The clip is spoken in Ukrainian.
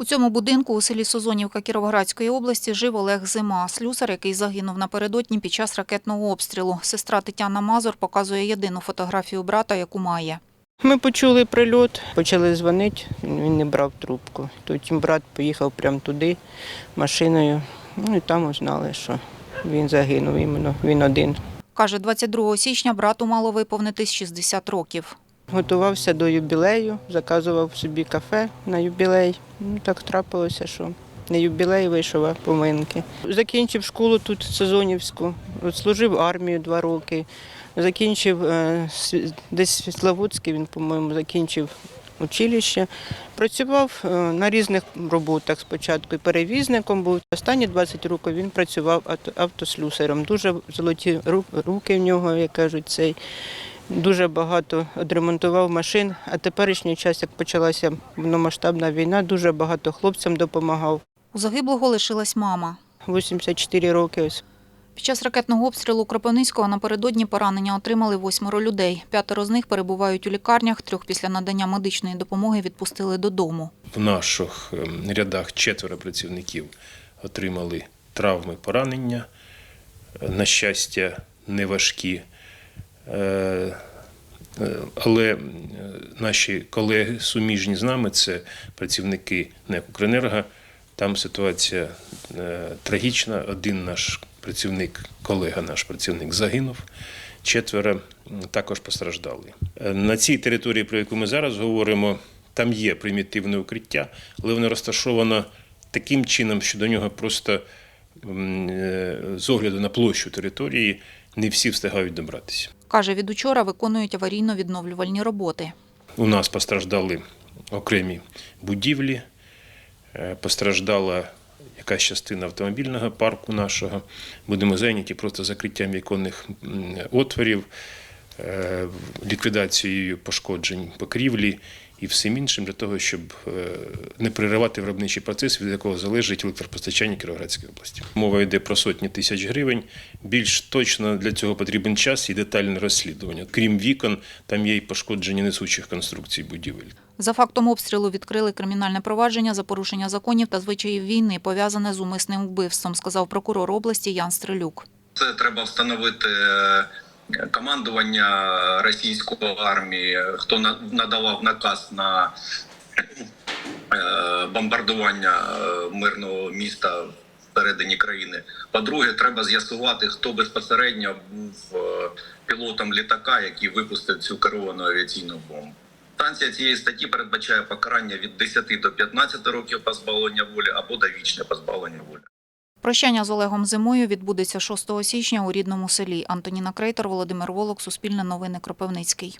У цьому будинку у селі Созонівка Кіровоградської області жив Олег Зима, слюсар, який загинув напередодні під час ракетного обстрілу. Сестра Тетяна Мазур показує єдину фотографію брата, яку має. Ми почули прильот, почали дзвонити, він не брав трубку. Потім брат поїхав прямо туди машиною. Ну і там узнали, що він загинув іменно, він один. Каже, 22 січня брату мало виповнитись 60 років. Готувався до юбілею, заказував собі кафе на юбілей. Ну, так трапилося, що не юбілей вийшов, а поминки. Закінчив школу тут сезонівську, служив армію два роки. Закінчив е, десь Світловодський, він, по-моєму, закінчив училище. Працював е, на різних роботах спочатку. І перевізником був. Останні 20 років він працював авто- автослюсарем. Дуже золоті руки в нього, як кажуть, цей. Дуже багато відремонтував машин, а теперішній час, як почалася повномасштабна війна, дуже багато хлопцям допомагав. У загиблого лишилась мама. 84 роки. ось. Під час ракетного обстрілу Кропивницького напередодні поранення отримали восьмеро людей. П'ятеро з них перебувають у лікарнях, трьох після надання медичної допомоги відпустили додому. В наших ем, рядах четверо працівників отримали травми поранення, Е, на щастя, не важкі. Е, Але е, наші колеги суміжні з нами, це працівники НЕК «Укренерго», там ситуація е, трагічна. Один наш працівник, колега наш працівник загинув, четверо також постраждали. На цій території, про яку ми зараз говоримо, там є примітивне укриття, але воно розташовано таким чином, що до нього просто з огляду на площу території не всі встигають добратися. Каже, від учора виконують аварійно-відновлювальні роботи. У нас постраждали окремі будівлі, е, постраждала якась частина автомобільного парку нашого. Будемо зайняті просто закриттям віконних отворів, е, ліквідацією пошкоджень покрівлі і всім іншим для того, щоб е, не переривати виробничий процес, від якого залежить електропостачання Кіровоградської області. Мова йде про сотні тисяч гривень. Більш точно для цього потрібен час і детальне розслідування. Крім вікон, там є й пошкодження несучих конструкцій будівель. За фактом обстрілу відкрили кримінальне провадження за порушення законів та звичаїв війни, пов'язане з умисним вбивством, сказав прокурор області Ян Стрелюк. Це треба встановити е, командування російської армії, хто на- надавав наказ на е, бомбардування е, мирного міста всередині країни. По-друге, треба з'ясувати, хто безпосередньо був е, пілотом літака, який випустив цю керовану авіаційну бомбу. Санкція цієї статті передбачає покарання від 10 до 15 років позбавлення волі або довічне позбавлення волі. Прощання з Олегом Зимою відбудеться 6 січня у рідному селі. Антоніна Крейтер, Володимир Волок, Суспільне новини Кропивницький.